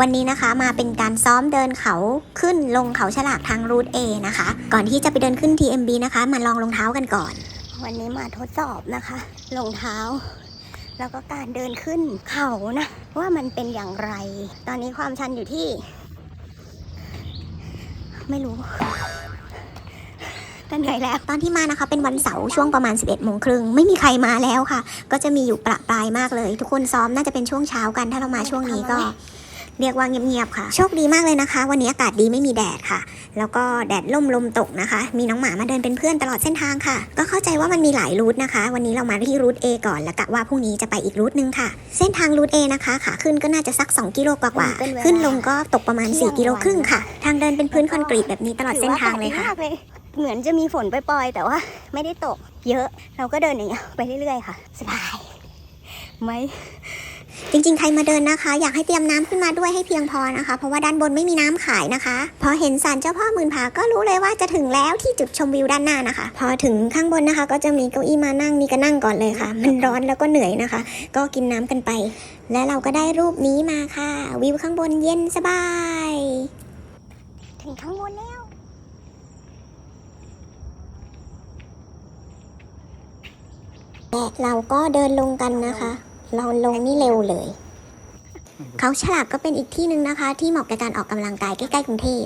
วันนี้นะคะมาเป็นการซ้อมเดินเขาขึ้นลงเขาฉลากทางรูท A นะคะ ก่อนที่จะไปเดินขึ้น TMB นะคะ มาลองรองเท้ากันก่อน วันนี้มาทดสอบนะคะรองเท้า แล้วก็การเดินขึ้นเขานะว่ามันเป็นอย่างไร ตอนนี้ความชันอยู่ที่ ไม่รู้แต่เหนื่อยแล้วตอนที่มานะคะเป็นวันเสาร์ช่วงประมาณ 11โมงครึ่งไม่มีใครมาแล้วค่ะ ก็จะมีอยู่ประปรายมากเลย ทุกคนซ้อมน่าจะเป็นช่วงเช้ากัน ถ้าเรามาช่วงนี้ก็ เรียกว่าเงียบๆค่ะ โชคดีมากเลยนะคะ วันนี้อากาศดีไม่มีแดดค่ะ แล้วก็แดดล่มลมตกนะคะ มีน้องหมามาเดินเป็นเพื่อนตลอดเส้นทางค่ะ ก็เข้าใจว่ามันมีหลายรูทนะคะ วันนี้เรามาที่รูท A ก่อน แล้วกะว่าพรุ่งนี้จะไปอีกรูทหนึงค่ะ เส้นทางรูท A นะคะขาขึ้นก็น่าจะสัก 2 กิโลกว่าเป็นเวลาๆขึ้นลงก็ตกประมาณเที่ยง4กิโลครึ่งค่ะ ทางเดินเป็นพื้นคอนกรีตแบบนี้ตลอดเส้นทางเลยค่ะถือว่แปกมากเลยเหมือนจะมีฝนปล่อยๆแต่ว่าไม่ได้ตกเยอะ เราก็เดินอย่างเงี้ยไปเรื่อยๆค่ะ สบายไหม จริง ๆ ใครมาเดินนะคะ อยากให้เตรียมน้ำขึ้นมาด้วยให้เพียงพอนะคะ เพราะว่าด้านบนไม่มีน้ำขายนะคะ พอเห็นศาลเจ้าพ่อหมื่นผาก็รู้เลยว่าจะถึงแล้วที่จุดชมวิวด้านหน้านะคะ พอถึงข้างบนนะคะ ก็จะมีเก้าอี้มานั่งนี่ก็นั่งก่อนเลยค่ะ มันร้อนแล้วก็เหนื่อยนะคะ ก็กินน้ำกันไป และเราก็ได้รูปนี้มาค่ะ วิวข้างบนเย็นสบาย ถึงข้างบนแล้วและเราก็เดินลงกันนะคะ นอนลงนี่เร็วเลย เขาฉลากก็เป็นอีกที่หนึ่งนะคะ ที่เหมาะกับการออกกำลังกายใกล้ๆกรุงเทพ